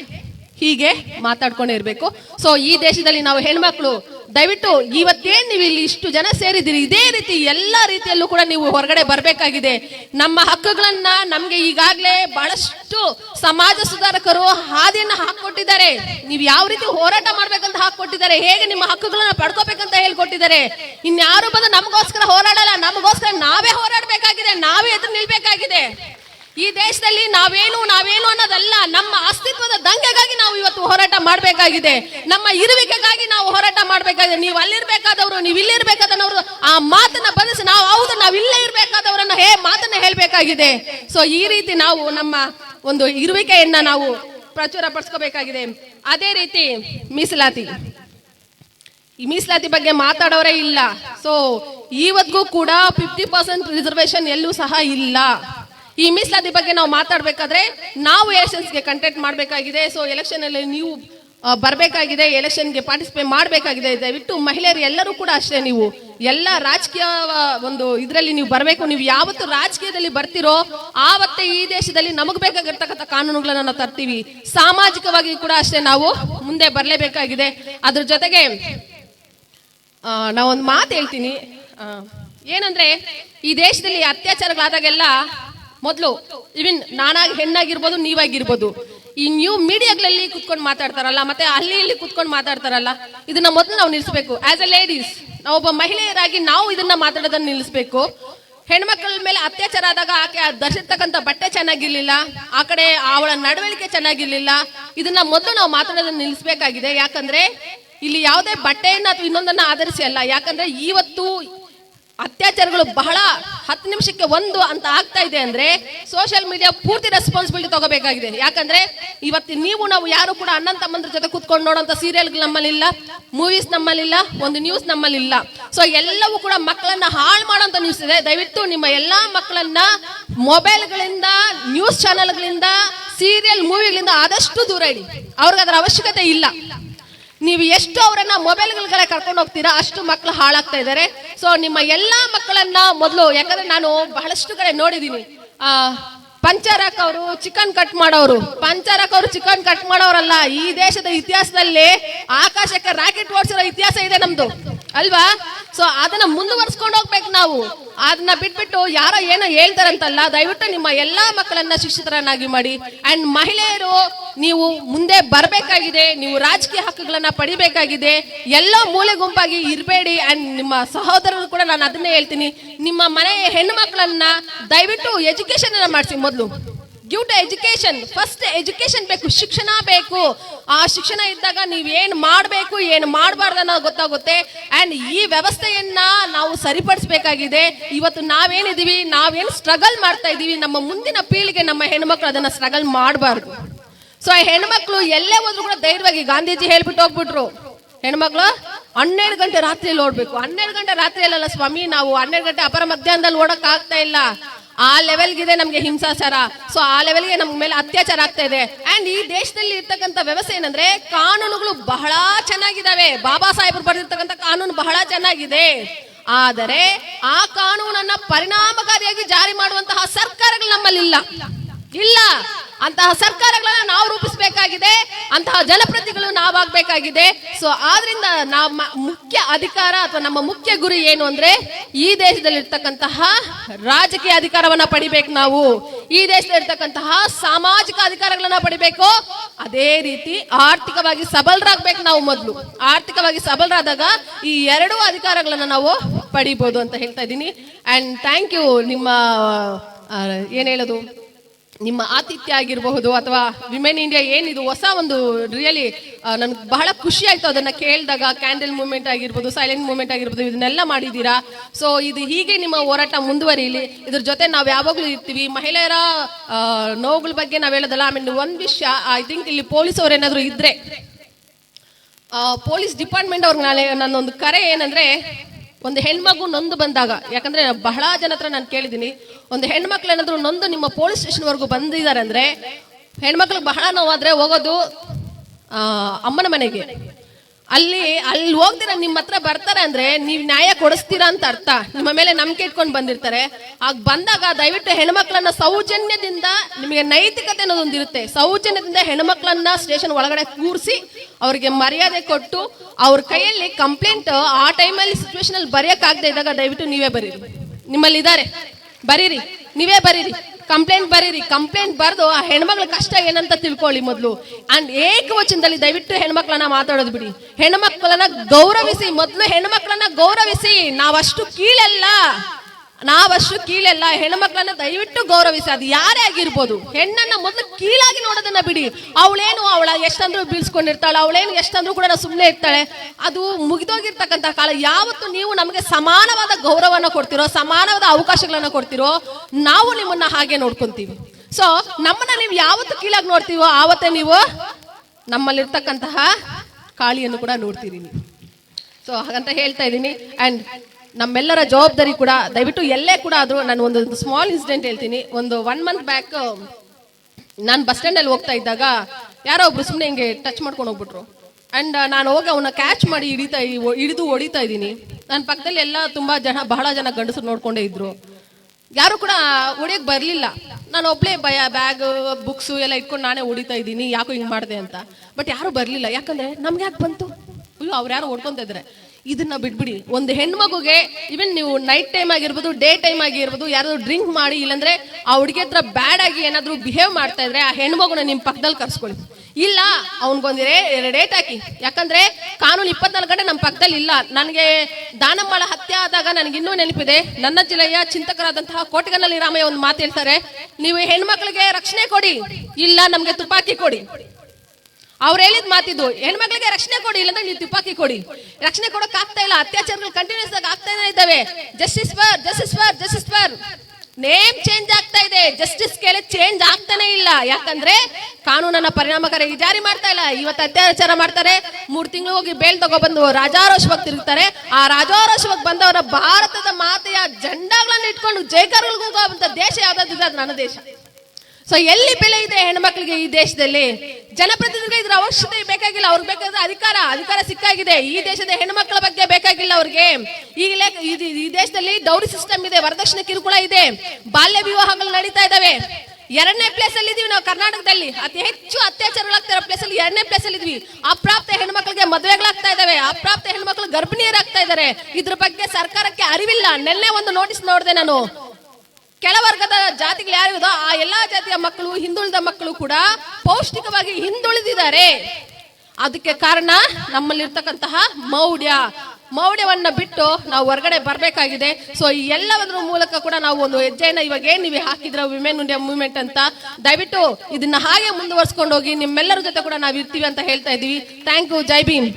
ಹೀಗೆ ಮಾತಾಡ್ಕೊಂಡೇ ಇರಬೇಕು ಸೊ ಈ ದೇಶದಲ್ಲಿ ನಾವು ಹೆಣ್ಮಕ್ಳು ದಯವಿಟ್ಟು ಇವತ್ತೇನು ನೀವು ಇಲ್ಲಿ ಇಷ್ಟು ಜನ ಸೇರಿದ್ದೀರಿ, ಇದೇ ರೀತಿ ಎಲ್ಲ ರೀತಿಯಲ್ಲೂ ಕೂಡ ನೀವು ಹೊರಗಡೆ ಬರಬೇಕಾಗಿದೆ. ನಮ್ಮ ಹಕ್ಕುಗಳನ್ನ ನಮಗೆ ಈಗಾಗಲೇ ಬಹಳಷ್ಟು ಸಮಾಜ ಸುಧಾರಕರು ಹಾದಿಯನ್ನು ಹಾಕೊಟ್ಟಿದ್ದಾರೆ ನೀವು ಯಾವ ರೀತಿ ಹೋರಾಟ ಮಾಡ್ಬೇಕಂತ ಹಾಕೊಟ್ಟಿದ್ದಾರೆ ಹೇಗೆ ನಿಮ್ಮ ಹಕ್ಕುಗಳನ್ನ ಪಡ್ಕೋಬೇಕಂತ ಹೇಳ್ಕೊಟ್ಟಿದ್ದಾರೆ. ಇನ್ಯಾರು ಬಂದು ನಮಗೋಸ್ಕರ ಹೋರಾಡಲ್ಲ, ನಮಗೋಸ್ಕರ ನಾವೇ ಹೋರಾಡಬೇಕಾಗಿದೆ, ನಾವೇ ಎದುರು ನಿಲ್ಬೇಕಾಗಿದೆ. ಈ ದೇಶದಲ್ಲಿ ನಾವೇನು ನಾವೇನು ಅನ್ನೋದಲ್ಲ, ನಮ್ಮ ಅಸ್ತಿತ್ವದ ದಂಗೆಗಾಗಿ ನಾವು ಇವತ್ತು ಹೋರಾಟ ಮಾಡಬೇಕಾಗಿದೆ. ನಮ್ಮ ಇರುವಿಕೆಗಾಗಿ ನಾವು ಹೋರಾಟ ಮಾಡಬೇಕಾಗಿದೆ. ನೀವು ಅಲ್ಲಿರ್ಬೇಕಾದವರು, ನೀವು ಇಲ್ಲಿರ್ಬೇಕಾದವರು, ಆ ಮಾತನ್ನ ಬದಲಿಸಿ ನಾವು ಹೌದು, ನಾವು ಇಲ್ಲೇ ಇರ್ಬೇಕಾದವರನ್ನ ಹೇ ಮಾತನ್ನ ಹೇಳ್ಬೇಕಾಗಿದೆ. ಸೊ ಈ ರೀತಿ ನಾವು ನಮ್ಮ ಒಂದು ಇರುವಿಕೆಯನ್ನ ನಾವು ಪ್ರಚುರ ಪಡಿಸ್ಕೋಬೇಕಾಗಿದೆ ಅದೇ ರೀತಿ ಮೀಸಲಾತಿ. ಈ ಮೀಸಲಾತಿ ಬಗ್ಗೆ ಮಾತಾಡೋರೇ ಇಲ್ಲ. ಸೊ ಇವತ್ತಿಗೂ ಕೂಡ ಫಿಫ್ಟಿ ಪರ್ಸೆಂಟ್ ರಿಸರ್ವೇಶನ್ ಎಲ್ಲೂ ಸಹ ಇಲ್ಲ. ಈ ಮೀಸಲಾತಿ ಬಗ್ಗೆ ನಾವು ಮಾತಾಡಬೇಕಾದ್ರೆ ನಾವು ಎಲೆಕ್ಷನ್ಸ್ಗೆ ಕಂಟೆಂಟ್ ಮಾಡಬೇಕಾಗಿದೆ. ಸೊ ಎಲೆಕ್ಷನ್ ಅಲ್ಲಿ ನೀವು ಬರಬೇಕಾಗಿದೆ ಎಲೆಕ್ಷನ್ಗೆ ಪಾರ್ಟಿಸಿಪೇಟ್ ಮಾಡಬೇಕಾಗಿದೆ. ದಯವಿಟ್ಟು ಮಹಿಳೆಯರು ಎಲ್ಲರೂ ಕೂಡ ಅಷ್ಟೇ ನೀವು. ಎಲ್ಲ ರಾಜಕೀಯ ಒಂದು ಇದರಲ್ಲಿ ನೀವು ಬರಬೇಕು. ನೀವು ಯಾವತ್ತು ರಾಜಕೀಯದಲ್ಲಿ ಬರ್ತಿರೋ, ಆವತ್ತೇ ಈ ದೇಶದಲ್ಲಿ ನಮಗೆ ಬೇಕಾಗಿರ್ತಕ್ಕಂಥ ಕಾನೂನುಗಳನ್ನು ನಾವು ತರ್ತೀವಿ. ಸಾಮಾಜಿಕವಾಗಿ ಕೂಡ ಅಷ್ಟೇ ನಾವು ಮುಂದೆ ಬರಲೇಬೇಕಾಗಿದೆ. ಅದ್ರ ಜೊತೆಗೆ ನಾವೊಂದು ಮಾತು ಹೇಳ್ತೀನಿ. ಏನಂದ್ರೆ, ಈ ದೇಶದಲ್ಲಿ ಅತ್ಯಾಚಾರಗಳಾದಾಗೆಲ್ಲ ಮೊದಲು ಇವಿನ್ ನಾನಾಗಿ ಹೆಣ್ಣಾಗಿರ್ಬೋದು, ನೀವಾಗಿರ್ಬೋದು. ಈ ನ್ಯೂ ಮೀಡಿಯಾಗಳಲ್ಲಿ ಕುತ್ಕೊಂಡು ಮಾತಾಡ್ತಾರಲ್ಲ, ಮತ್ತೆ ಅಲ್ಲಿ ಇಲ್ಲಿ ಕುತ್ಕೊಂಡು ಮಾತಾಡ್ತಾರಲ್ಲ, ಇದನ್ನ ಮೊದಲು ನಾವು ನಿಲ್ಲಿಸಬೇಕು. ಆಸ್ ಎ ಲೇಡೀಸ್ ಒಬ್ಬ ಮಹಿಳೆಯರಾಗಿ ನಾವು ಇದನ್ನ ಮಾತಾಡೋದನ್ನ ನಿಲ್ಲಿಸಬೇಕು. ಹೆಣ್ಮಕ್ಳ ಮೇಲೆ ಅತ್ಯಾಚಾರ ಆದಾಗ ಆಕೆ ಧರಿಸಿರ್ತಕ್ಕಂಥ ಬಟ್ಟೆ ಚೆನ್ನಾಗಿರ್ಲಿಲ್ಲ, ಆ ಕಡೆ ಅವಳ ನಡವಳಿಕೆ ಚೆನ್ನಾಗಿರ್ಲಿಲ್ಲ, ಇದನ್ನ ಮೊದಲು ನಾವು ಮಾತಾಡೋದನ್ನ ನಿಲ್ಲಿಸಬೇಕಾಗಿದೆ. ಯಾಕಂದ್ರೆ, ಇಲ್ಲಿ ಯಾವುದೇ ಬಟ್ಟೆಯನ್ನ ಅಥವಾ ಇನ್ನೊಂದನ್ನ ಆಧರಿಸಿ ಅಲ್ಲ. ಯಾಕಂದ್ರೆ, ಇವತ್ತು ಅತ್ಯಾಚಾರಗಳು ಬಹಳ ಹತ್ತು ನಿಮಿಷಕ್ಕೆ ಒಂದು ಅಂತ ಆಗ್ತಾ ಇದೆ ಅಂದ್ರೆ ಸೋಷಿಯಲ್ ಮೀಡಿಯಾ ಪೂರ್ತಿ ರೆಸ್ಪಾನ್ಸಿಬಿಲಿಟಿ ತಗೋಬೇಕಾಗಿದೆ. ಯಾಕಂದ್ರೆ ಇವತ್ತು ನೀವು ನಾವು ಯಾರು ಕೂಡ ಅಣ್ಣನ ತಮ್ಮಂದ್ರ ಜೊತೆ ಕೂತ್ಕೊಂಡು ನೋಡೋಂತ ಸೀರಿಯಲ್ ನಮ್ಮಲ್ಲಿಲ್ಲ ಮೂವೀಸ್ ನಮ್ಮಲ್ಲಿಲ್ಲ, ಒಂದು ನ್ಯೂಸ್ ನಮ್ಮಲ್ಲಿಲ್ಲ. ಸೊ ಎಲ್ಲವೂ ಕೂಡ ಮಕ್ಕಳನ್ನ ಹಾಳು ಮಾಡೋಂತ ನ್ಯೂಸ್ ಇದೆ. ದಯವಿಟ್ಟು ನಿಮ್ಮ ಎಲ್ಲಾ ಮಕ್ಕಳನ್ನ ಮೊಬೈಲ್ಗಳಿಂದ ನ್ಯೂಸ್ ಚಾನೆಲ್ಗಳಿಂದ ಸೀರಿಯಲ್ ಮೂವಿಗಳಿಂದ ಆದಷ್ಟು ದೂರ ಇಡಿ. ಅವ್ರಿಗೆ ಅದರ ಅವಶ್ಯಕತೆ ಇಲ್ಲ. ನೀವು ಎಷ್ಟು ಅವರನ್ನ ಮೊಬೈಲ್ಗಳ ಕರ್ಕೊಂಡು ಹೋಗ್ತೀರಾ, ಅಷ್ಟು ಮಕ್ಕಳು ಹಾಳಾಗ್ತಾ ಇದ್ದಾರೆ ಸೊ ನಿಮ್ಮ ಎಲ್ಲಾ ಮಕ್ಕಳನ್ನ ಮೊದಲು ಯಾಕಂದ್ರೆ ನಾನು ಬಹಳಷ್ಟು ಕಡೆ ನೋಡಿದ್ದೀನಿ. ಪಂಚರಕ್ ಅವರು ಚಿಕನ್ ಕಟ್ ಮಾಡೋರು. ಪಂಚರಕ್ ಅವರು ಚಿಕನ್ ಕಟ್ ಮಾಡೋರಲ್ಲ, ಈ ದೇಶದ ಇತಿಹಾಸದಲ್ಲಿ ಆಕಾಶಕ್ಕೆ ರಾಕೆಟ್ ಓಡಿಸಿರೋ ಇತಿಹಾಸ ಇದೆ ನಮ್ದು. ಅಲ್ವಾ? ಸೊ ಅದನ್ನ ಮುಂದುವರ್ಸ್ಕೊಂಡು ಹೋಗ್ಬೇಕು ನಾವು. ಅದನ್ನ ಬಿಟ್ಬಿಟ್ಟು ಯಾರೋ ಏನೋ ಹೇಳ್ತಾರಂತಲ್ಲ, ದಯವಿಟ್ಟು ನಿಮ್ಮ ಎಲ್ಲಾ ಮಕ್ಕಳನ್ನ ಶಿಕ್ಷಿತರನ್ನಾಗಿ ಮಾಡಿ. ಅಂಡ್ ಮಹಿಳೆಯರು, ನೀವು ಮುಂದೆ ಬರಬೇಕಾಗಿದೆ, ನೀವು ರಾಜಕೀಯ ಹಕ್ಕುಗಳನ್ನ ಪಡಿಬೇಕಾಗಿದೆ. ಎಲ್ಲ ಮೂಲೆ ಗುಂಪಾಗಿ ಇರಬೇಡಿ. ಅಂಡ್ ನಿಮ್ಮ ಸಹೋದರರು ಕೂಡ ನಾನು ಅದನ್ನೇ ಹೇಳ್ತೀನಿ. ನಿಮ್ಮ ಮನೆಯ ಹೆಣ್ಣು ಮಕ್ಕಳನ್ನ ದಯವಿಟ್ಟು ಎಜುಕೇಶನ್ ಮಾಡಿಸಿ. ಮೊದಲು give to education first education ಬೇಕು, ಶಿಕ್ಷಣ ಬೇಕು. ಆ ಶಿಕ್ಷಣ ಇದ್ದಾಗ ನೀವು ಏನು ಮಾಡಬೇಕು, ಏನು ಮಾಡಬಾರ್ದು ಅನ್ನೋದು ಗೊತ್ತಾಗುತ್ತೆ. ಆ್ಯಂಡ್ ಈ ವ್ಯವಸ್ಥೆಯನ್ನು ನಾವು ಸರಿಪಡಿಸಬೇಕಾಗಿದೆ. ಇವತ್ತು ನಾವೇನಿದ್ದೀವಿ, ನಾವೇನು ಸ್ಟ್ರಗಲ್ ಮಾಡ್ತಾ ಇದ್ದೀವಿ, ನಮ್ಮ ಮುಂದಿನ ಪೀಳಿಗೆ, ನಮ್ಮ ಹೆಣ್ಮಕ್ಳು ಅದನ್ನು ಸ್ಟ್ರಗಲ್ ಮಾಡಬಾರ್ದು. ಸೊ ಆ ಹೆಣ್ಮಕ್ಳು ಎಲ್ಲೇ ಹೋದ್ರು ಕೂಡ ಧೈರ್ಯವಾಗಿ ಗಾಂಧೀಜಿ ಹೇಳ್ಬಿಟ್ಟು ಹೋಗ್ಬಿಟ್ರು. ಹೆಣ್ಮಕ್ಳು, ಹನ್ನೆರಡು ಗಂಟೆ ರಾತ್ರಿಯಲ್ಲಿ ಓಡಬೇಕು. ಹನ್ನೆರಡು ಗಂಟೆ ರಾತ್ರಿಯಲ್ಲಲ್ಲ ಸ್ವಾಮಿ, ನಾವು ಹನ್ನೆರಡು ಗಂಟೆ ಅಪರ ಮಧ್ಯಾಹ್ನದಲ್ಲಿ ಓಡಕ್ ಆಗ್ತಾ ಇಲ್ಲ. ಆ ಲೆವೆಲ್ಗಿದೆ ನಮಗೆ ಹಿಂಸಾಚಾರ. ಸೊ ಆ ಲೆವೆಲ್ಗೆ ನಮ್ಮ ಮೇಲೆ ಅತ್ಯಾಚಾರ ಆಗ್ತಾ ಇದೆ. ಅಂಡ್ ಈ ದೇಶದಲ್ಲಿ ಇರ್ತಕ್ಕಂಥ ವ್ಯವಸ್ಥೆ ಏನಂದ್ರೆ ಕಾನೂನುಗಳು ಬಹಳ ಚೆನ್ನಾಗಿದ್ದಾವೆ ಬಾಬಾ ಸಾಹೇಬರು ಬರೆದಿರ್ತಕ್ಕಂಥ ಕಾನೂನು ಬಹಳ ಚೆನ್ನಾಗಿದೆ. ಆದರೆ ಆ ಕಾನೂನನ್ನ ಪರಿಣಾಮಕಾರಿಯಾಗಿ ಜಾರಿ ಮಾಡುವಂತಹ ಸರ್ಕಾರಗಳು ನಮ್ಮಲ್ಲಿ ಇಲ್ಲ. ಇಲ್ಲ. ಅಂತಹ ಸರ್ಕಾರಗಳನ್ನ ನಾವು ರೂಪಿಸಬೇಕಾಗಿದೆ, ಅಂತಹ ಜನಪ್ರತಿಗಳು ನಾವಾಗಬೇಕಾಗಿದೆ. ಸೊ ಆದ್ರಿಂದ ನಮ್ಮ ಮುಖ್ಯ ಅಧಿಕಾರ ಅಥವಾ ನಮ್ಮ ಮುಖ್ಯ ಗುರಿ ಏನು ಅಂದ್ರೆ ಈ ದೇಶದಲ್ಲಿ ಇರ್ತಕ್ಕಂತಹ ರಾಜಕೀಯ ಅಧಿಕಾರವನ್ನ ಪಡಿಬೇಕು ನಾವು. ಈ ದೇಶದಲ್ಲಿ ಇರ್ತಕ್ಕಂತಹ ಸಾಮಾಜಿಕ ಅಧಿಕಾರಗಳನ್ನ ಪಡಿಬೇಕು. ಅದೇ ರೀತಿ ಆರ್ಥಿಕವಾಗಿ ಸಬಲರಾಗ್ಬೇಕು ನಾವು ಮೊದಲು. ಆರ್ಥಿಕವಾಗಿ ಸಬಲರಾದಾಗ ಈ ಎರಡೂ ಅಧಿಕಾರಗಳನ್ನ ನಾವು ಪಡಿಬಹುದು ಅಂತ ಹೇಳ್ತಾ ಇದ್ದೀನಿ. ಅಂಡ್ ಥ್ಯಾಂಕ್ ಯು ನಿಮ್ಮ ಏನ್ ಹೇಳೋದು? ನಿಮ್ಮ ಆತಿಥ್ಯ ಆಗಿರಬಹುದು ಅಥವಾ ವಿಮೆನ್ ಇಂಡಿಯಾ ಏನಿದು ಹೊಸ ಒಂದು ರಿಯಲಿ ನನ್ಗೆ ಬಹಳ ಖುಷಿ ಆಯ್ತು ಅದನ್ನ ಕೇಳಿದಾಗ. ಕ್ಯಾಂಡಲ್ ಮೂವ್ಮೆಂಟ್ ಆಗಿರ್ಬೋದು ಸೈಲೆಂಟ್ ಮೂವ್ಮೆಂಟ್ ಆಗಿರ್ಬೋದು, ಇದನ್ನೆಲ್ಲ ಮಾಡಿದ್ದೀರಾ? ಸೊ ಇದು ಹೀಗೆ ನಿಮ್ಮ ಹೋರಾಟ ಮುಂದುವರಿಯಲಿ ಇದ್ರ ಜೊತೆ ನಾವು ಯಾವಾಗಲೂ ಇರ್ತೀವಿ. ಮಹಿಳೆಯರ ನೋವುಗಳ ಬಗ್ಗೆ ನಾವು ಹೇಳೋದಲ್ಲ ಆಮೇಲೆ ಒಂದು ವಿಷಯ ಐ ಥಿಂಕ್ ಇಲ್ಲಿ ಪೊಲೀಸ್ ಅವ್ರು ಏನಾದರೂ ಇದ್ರೆ ಪೊಲೀಸ್ ಡಿಪಾರ್ಟ್ಮೆಂಟ್ ಅವ್ರಿಗೆ ನಾಳೆ ನನ್ನೊಂದು ಕರೆ ಏನಂದ್ರೆ ಒಂದು ಹೆಣ್ಮಗು ನೊಂದು ಬಂದಾಗ, ಯಾಕಂದ್ರೆ ಬಹಳ ಜನ ಹತ್ರ ನಾನು ಕೇಳಿದ್ದೀನಿ, ಒಂದು ಹೆಣ್ಮಕ್ಳು ಏನಾದ್ರು ನೊಂದು ನಿಮ್ಮ ಪೊಲೀಸ್ ಸ್ಟೇಷನ್ವರೆಗೂ ಬಂದಿದ್ದಾರೆ ಅಂದ್ರೆ, ಹೆಣ್ಮಕ್ಳಿಗೆ ಬಹಳ ನೋವಾದ್ರೆ ಹೋಗೋದು ಅಮ್ಮನ ಮನೆಗೆ. ಅಲ್ಲಿ ಅಲ್ಲಿ ಹೋಗ್ದಿರ ನಿಮ್ಮ ಹತ್ರ ಬರ್ತಾರೆ ಅಂದ್ರೆ ನೀವು ನ್ಯಾಯ ಕೊಡಿಸ್ತೀರಾ ಅಂತ ಅರ್ಥ. ನಿಮ್ಮ ಮೇಲೆ ನಂಬಿಕೆ ಇಟ್ಕೊಂಡು ಬಂದಿರ್ತಾರೆ. ಆಗ ಬಂದಾಗ ದಯವಿಟ್ಟು ಹೆಣ್ಮಕ್ಳನ್ನ ಸೌಜನ್ಯದಿಂದ ನಿಮಗೆ ನೈತಿಕತೆ ಅನ್ನೋದೊಂದಿರುತ್ತೆ. ಸೌಜನ್ಯದಿಂದ ಹೆಣ್ಮಕ್ಳನ್ನ ಸ್ಟೇಷನ್ ಒಳಗಡೆ ಕೂರಿಸಿ ಅವ್ರಿಗೆ ಮರ್ಯಾದೆ ಕೊಟ್ಟು ಅವ್ರ ಕೈಯಲ್ಲಿ ಕಂಪ್ಲೇಂಟ್ ಆ ಟೈಮಲ್ಲಿ ಸಿಚುವೇಶನ್ ಅಲ್ಲಿ ಬರೆಯಕ್ಕಾಗದೆ ಇದ್ದಾಗ ದಯವಿಟ್ಟು ನೀವೇ ಬರೀರಿ. ನಿಮ್ಮಲ್ಲಿ ಇದ್ದಾರೆ ಬರೀರಿ. ನೀವೇ ಬರೀರಿ. ಕಂಪ್ಲೇಂಟ್ ಬರೀರಿ, ಕಂಪ್ಲೇಂಟ್ ಬರೆದು ಆ ಹೆಣ್ಮಕ್ಳ ಕಷ್ಟ ಏನಂತ ತಿಳ್ಕೊಳ್ಳಿ ಮೊದಲು. ಅಂಡ್ ಏಕವಚನದಲ್ಲಿ ದಯವಿಟ್ಟು ಹೆಣ್ಮಕ್ಳನ್ನ ಮಾತಾಡೋದು ಬಿಡಿ. ಹೆಣ್ಮಕ್ಳನ್ನ ಗೌರವಿಸಿ, ಮೊದಲು ಹೆಣ್ಮಕ್ಳನ್ನ ಗೌರವಿಸಿ, ನಾವಷ್ಟು ಕೀಳಲ್ಲ. ನಾವಷ್ಟು ಹೆಣ್ಣು ಹೆಣ್ಮಕ್ಳನ್ನ ದಯವಿಟ್ಟು ಗೌರವಿಸಿ, ಅದು ಯಾರೇ ಆಗಿರ್ಬೋದು, ಹೆಣ್ಣನ್ನ ಮೊದಲು ಕೀಳಾಗಿ ನೋಡೋದನ್ನ ಬಿಡಿ. ಅವಳೇನು ಅವಳ ಎಷ್ಟಂದ್ರೂ ಬೀಳ್ಸ್ಕೊಂಡಿರ್ತಾಳೆ, ಅವಳೇನು ಎಷ್ಟಂದ್ರೂ ಕೂಡ ಸುಮ್ಮನೆ ಇರ್ತಾಳೆ. ಅದು ಮುಗಿದೋಗಿರ್ತಕ್ಕಂಥ ಕಾಲ. ಯಾವತ್ತು ನೀವು ನಮಗೆ ಸಮಾನವಾದ ಗೌರವನ ಕೊಡ್ತಿರೋ, ಸಮಾನವಾದ ಅವಕಾಶಗಳನ್ನ ಕೊಡ್ತಿರೋ, ನಾವು ನಿಮ್ಮನ್ನ ಹಾಗೆ ನೋಡ್ಕೊಂತೀವಿ. ಸೊ ನಮ್ಮನ್ನ ನೀವು ಯಾವತ್ತು ಕೀಳಾಗಿ ನೋಡ್ತೀವೋ, ಆವತ್ತೇ ನೀವು ನಮ್ಮಲ್ಲಿರ್ತಕ್ಕಂತಹ ಕಾಳಿಯನ್ನು ಕೂಡ ನೋಡ್ತೀರಿ ಸೊ ಹಾಗಂತ ಹೇಳ್ತಾ ಇದ್ದೀನಿ. ಅಂಡ್ ನಮ್ಮೆಲ್ಲರ ಜವಾಬ್ದಾರಿ ಕೂಡ, ದಯವಿಟ್ಟು ಎಲ್ಲೇ ಕೂಡ ಆದರೂ ನಾನು ಒಂದು ಸ್ಮಾಲ್ ಇನ್ಸಿಡೆಂಟ್ ಹೇಳ್ತೀನಿ. ಒಂದು ಒನ್ ಮಂತ್ ಬ್ಯಾಕ್ ನಾನು ಬಸ್ ಸ್ಟ್ಯಾಂಡಲ್ಲಿ ಹೋಗ್ತಾ ಇದ್ದಾಗ ಯಾರೋ ಒಬ್ರು ಸುಮ್ಮನೆ ಹಿಂಗೆ ಟಚ್ ಮಾಡ್ಕೊಂಡು ಹೋಗ್ಬಿಟ್ರು. ಅಂಡ್ ನಾನು ಹೋಗಿ ಅವನ್ನ ಕ್ಯಾಚ್ ಮಾಡಿ ಹಿಡಿತಾ, ಹಿಡಿದು ಹೊಡಿತಾ ಇದ್ದೀನಿ. ನನ್ನ ಪಕ್ಕದಲ್ಲಿ ಎಲ್ಲ ತುಂಬ ಜನ, ಬಹಳ ಜನ ಗಂಡಸರು ನೋಡ್ಕೊಂಡೇ ಇದ್ರು. ಯಾರು ಕೂಡ ಹೊಡಿಯೋಕ್ಕೆ ಬರಲಿಲ್ಲ. ನಾನು ಒಬ್ಬಳೇ ಭಯ ಬ್ಯಾಗ್ ಬುಕ್ಸು ಎಲ್ಲ ಇಟ್ಕೊಂಡು ನಾನೇ ಹೊಡಿತಾ ಇದ್ದೀನಿ, ಯಾಕೋ ಹಿಂಗೆ ಮಾಡಿದೆ ಅಂತ. ಬಟ್ ಯಾರು ಬರಲಿಲ್ಲ. ಯಾಕಂದ್ರೆ ನಮ್ಗೆ ಯಾಕೆ ಬಂತು? ಅಯ್ಯೋ, ಅವ್ರು ಯಾರು ಇದಾರೆ. ಇದನ್ನ ಬಿಟ್ಬಿಡಿ. ಒಂದು ಹೆಣ್ಮಗುಗೆ ಇವನ್ ನೀವು ನೈಟ್ ಟೈಮ್ ಆಗಿರ್ಬೋದು ಡೇ ಟೈಮ್ ಆಗಿರ್ಬೋದು, ಯಾರಾದ್ರೂ ಡ್ರಿಂಕ್ ಮಾಡಿ, ಇಲ್ಲಾಂದ್ರೆ ಆ ಹುಡುಗಿ ಹತ್ರ ಬ್ಯಾಡ್ ಆಗಿ ಏನಾದ್ರೂ ಬಿಹೇವ್ ಮಾಡ್ತಾ ಇದ್ರೆ ಆ ಹೆಣ್ಮಗುನ ನಿಮ್ ಪಕ್ಕದಲ್ಲಿ ಕರ್ಸ್ಕೊಳ್ಳಿ. ಇಲ್ಲ, ಅವನ್ಗೊಂದು ಡೇಟ್ ಹಾಕಿ. ಯಾಕಂದ್ರೆ ಕಾನೂನು ಇಪ್ಪತ್ನಾಲ್ಕು ಗಂಟೆ ನಮ್ಮ ಪಕ್ಕದಲ್ಲಿ ಇಲ್ಲ. ನನಗೆ ದಾನಮ್ಮಳ ಹತ್ಯೆ ಆದಾಗ ನನಗೆ ಇನ್ನೂ ನೆನಪಿದೆ. ನನ್ನ ಜಿಲ್ಲೆಯ ಚಿಂತಕರಾದಂತಹ ಕೋಟಗನಲ್ಲಿ ರಾಮಯ್ಯ ಒಂದು ಮಾತು ಹೇಳ್ತಾರೆ. ನೀವು ಹೆಣ್ಮಕ್ಳಿಗೆ ರಕ್ಷಣೆ ಕೊಡಿ. ಇಲ್ಲ, ನಮ್ಗೆ ತುಪಾಕಿ ಕೊಡಿ. ಅವ್ರು ಹೇಳಿದ ಮಾತಿದ್ದು, ಹೆಣ್ಮಕ್ಳಿಗೆ ರಕ್ಷಣೆ ಕೊಡಿ ಇಲ್ಲ ನೀವು ತುಪಾಕಿ ಕೊಡಿ. ರಕ್ಷಣೆ ಕೊಡಕ್ ಆಗ್ತಾ ಇಲ್ಲ, ಅತ್ಯಾಚಾರಗಳು ಕಂಟಿನ್ಯೂಸ್ ಆಗಿ ಆಗ್ತಾನೆ ಇದ್ದಾವೆ. Justice for justice for justice for name change ಆಗ್ತಾ ಇದೆ. ಜಸ್ಟಿಸ್ ಕೇಳಿ ಚೇಂಜ್ ಆಗ್ತಾನೆ ಇಲ್ಲ. ಯಾಕಂದ್ರೆ ಕಾನೂನನ್ನ ಪರಿಣಾಮಕಾರಿ ಜಾರಿ ಮಾಡ್ತಾ ಇಲ್ಲ. ಇವತ್ತು ಅತ್ಯಾಚಾರ ಮಾಡ್ತಾರೆ. ಮೂರ್ ತಿಂಗಳು ಹೋಗಿ ಬೇಲ್ ತಗೊಬಂದು ರಾಜಾರೋಷವಾಗಿ ತಿರುಗ್ತಾರೆ. ಆ ರಾಜಾರೋಷವಾಗಿ ಬಂದವರ ಭಾರತದ ಮಾತೆಯ ಜಂಡಾಗಳನ್ನ ಇಟ್ಕೊಂಡು ಜೈಕಾರಗಳಿಗೆ ಹೋಗುವಂತ ದೇಶ ಯಾವ್ದಾದ್ರು ನನ್ನ ದೇಶ. ಸೊ ಎಲ್ಲಿ ಬೆಲೆ ಇದೆ ಹೆಣ್ಮಕ್ಳಿಗೆ ಈ ದೇಶದಲ್ಲಿ? ಜನಪ್ರತಿನಿಧಿಗೆ ಇದ್ರ ಅವಶ್ಯಕತೆ ಬೇಕಾಗಿಲ್ಲ. ಅವ್ರಿಗೆ ಬೇಕಾದ್ರೆ ಅಧಿಕಾರ ಅಧಿಕಾರ ಸಿಕ್ಕಾಗಿದೆ. ಈ ದೇಶದ ಹೆಣ್ಮಕ್ಳ ಬಗ್ಗೆ ಬೇಕಾಗಿಲ್ಲ ಅವ್ರಿಗೆ. ಈಗಲೇ ಈ ದೇಶದಲ್ಲಿ ಡೌರಿ ಸಿಸ್ಟಮ್ ಇದೆ, ವರದಕ್ಷಿಣೆ ಕಿರುಕುಳ ಇದೆ. ಬಾಲ್ಯ ವಿವಾಹಗಳು ನಡೀತಾ ಇದಾವೆ. ಎರಡನೇ ಪ್ಲೇಸ್ ಅಲ್ಲಿ ಇದೀವಿ ನಾವು ಕರ್ನಾಟಕದಲ್ಲಿ. ಅತಿ ಹೆಚ್ಚು ಅತ್ಯಾಚಾರಗಳಾಗ್ತಿರೋ ಪ್ಲೇಸ್ ಅಲ್ಲಿ ಎರಡನೇ ಪ್ಲೇಸ್ ಅಲ್ಲಿ ಇದೀವಿ. ಅಪ್ರಾಪ್ತ ಹೆಣ್ಮಕ್ಳಿಗೆ ಮದುವೆಗಳಾಗ್ತಾ ಇದಾವೆ. ಅಪ್ರಾಪ್ತ ಹೆಣ್ಮಕ್ಳು ಗರ್ಭಿಣಿಯರಾಗ್ತಾ ಇದಾರೆ. ಇದ್ರ ಬಗ್ಗೆ ಸರ್ಕಾರಕ್ಕೆ ಅರಿವಿಲ್ಲ. ನೆನ್ನೆ ಒಂದು ನೋಟಿಸ್ ನೋಡಿದೆ ನಾನು. ಕೆಳವರ್ಗದ ಜಾತಿಗಳು ಯಾರಿದೋ ಆ ಎಲ್ಲಾ ಜಾತಿಯ ಮಕ್ಕಳು, ಹಿಂದುಳಿದ ಮಕ್ಕಳು ಕೂಡ ಪೌಷ್ಟಿಕವಾಗಿ ಹಿಂದುಳಿದಿದ್ದಾರೆ. ಅದಕ್ಕೆ ಕಾರಣ ನಮ್ಮಲ್ಲಿರ್ತಕ್ಕಂತಹ ಮೌಢ್ಯ. ಮೌಢ್ಯವನ್ನ ಬಿಟ್ಟು ನಾವು ಹೊರಗಡೆ ಬರಬೇಕಾಗಿದೆ. ಸೊ ಈ ಎಲ್ಲವದ್ರ ಮೂಲಕ ಕೂಡ ನಾವು ಒಂದು ಹೆಜ್ಜೆಯನ್ನ ಇವಾಗ ಏನ್ ನೀವು ಹಾಕಿದ್ರ ವಿಮೆನ್ ಇಂಡಿಯಾ ಮೂವ್ಮೆಂಟ್ ಅಂತ, ದಯವಿಟ್ಟು ಇದನ್ನ ಹಾಗೆ ಮುಂದುವರ್ಸ್ಕೊಂಡು ಹೋಗಿ ನಿಮ್ಮೆಲ್ಲರ ಜೊತೆ ಕೂಡ ನಾವು ಇರ್ತೀವಿ ಅಂತ ಹೇಳ್ತಾ ಇದೀವಿ ಥ್ಯಾಂಕ್ ಯು ಜೈ ಭೀಮ್